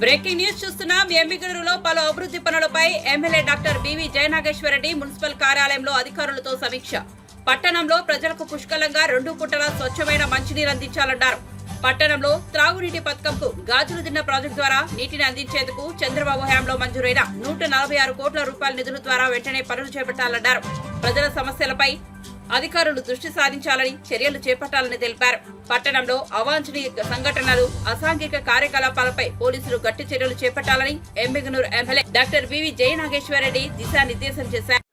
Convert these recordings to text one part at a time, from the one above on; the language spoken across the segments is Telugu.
బ్రేకింగ్ న్యూస్ చూస్తున్నాం. ఎమ్మిగనూరులో పలు అభివృద్ధి పనులపై MLA doctor BV Jaya Nageswara Reddy municipal కార్యాలయంలో అధికారులతో సమీక్ష. పట్టణంలో ప్రజలకు పుష్కలంగా రెండు పుట్టల స్వచ్ఛమైన మంచినీరు అందించాలన్నారు. పట్టణంలో త్రాగునీటి పథకంకు గాజులు దిన్న ప్రాజెక్టు ద్వారా నీటిని అందించేందుకు చంద్రబాబు హయాంలో మంజూరైన నూట నలభై ఆరు కోట్ల రూపాయల నిధుల ద్వారా వెంటనే పనులు చేపట్టాలన్నారు. ప్రజల సమస్యలపై అధికారులు దృష్టి సారించాలని చర్యలు చేపట్టాలని తెలిపారు. పట్టణంలో అవాంఛనీయ సంఘటనలు అసాంఘిక కార్యకలాపాలపై పోలీసులు గట్టి చర్యలు చేపట్టాలని Yemmiganur MLA doctor B V Jaya Nageswara Reddy దిశానిర్దేశం చేశారు.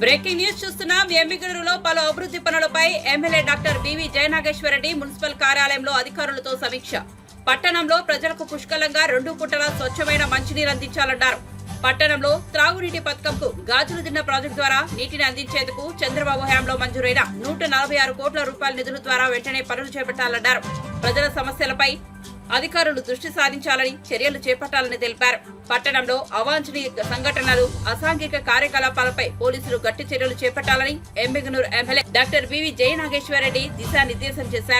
బ్రేకింగ్ న్యూస్ చూస్తున్నాం. ఎమ్మిగూరులో పలు అభివృద్ధి పనులపై MLA doctor B V Jaya Nageswara Reddy municipal కార్యాలయంలో అధికారులతో సమీక్ష. పట్టణంలో ప్రజలకు పుష్కలంగా రెండు పుట్టల స్వచ్ఛమైన మంచినీరు అందించాలన్నారు. పట్టణంలో త్రాగునీటి పథకంకు గాజులు దిన్న ప్రాజెక్టు ద్వారా నీటిని అందించేందుకు చంద్రబాబు హయాంలో మంజూరైన నూట నలభై ఆరు కోట్ల రూపాయల నిధుల ద్వారా వెంటనే పనులు చేపట్టాలన్నారు. ప్రజల సమస్యలపై అధికారులు దృష్టి సారించాలని చర్యలు చేపట్టాలని తెలిపారు. పట్టణంలో అవాంఛనీయ సంఘటనలు అసాంఘిక కార్యకలాపాలపై పోలీసులు గట్టి చర్యలు చేపట్టాలని Yemmiganur MLA doctor B V Jaya Nageswara Reddy దిశానిర్దేశం చేశారు.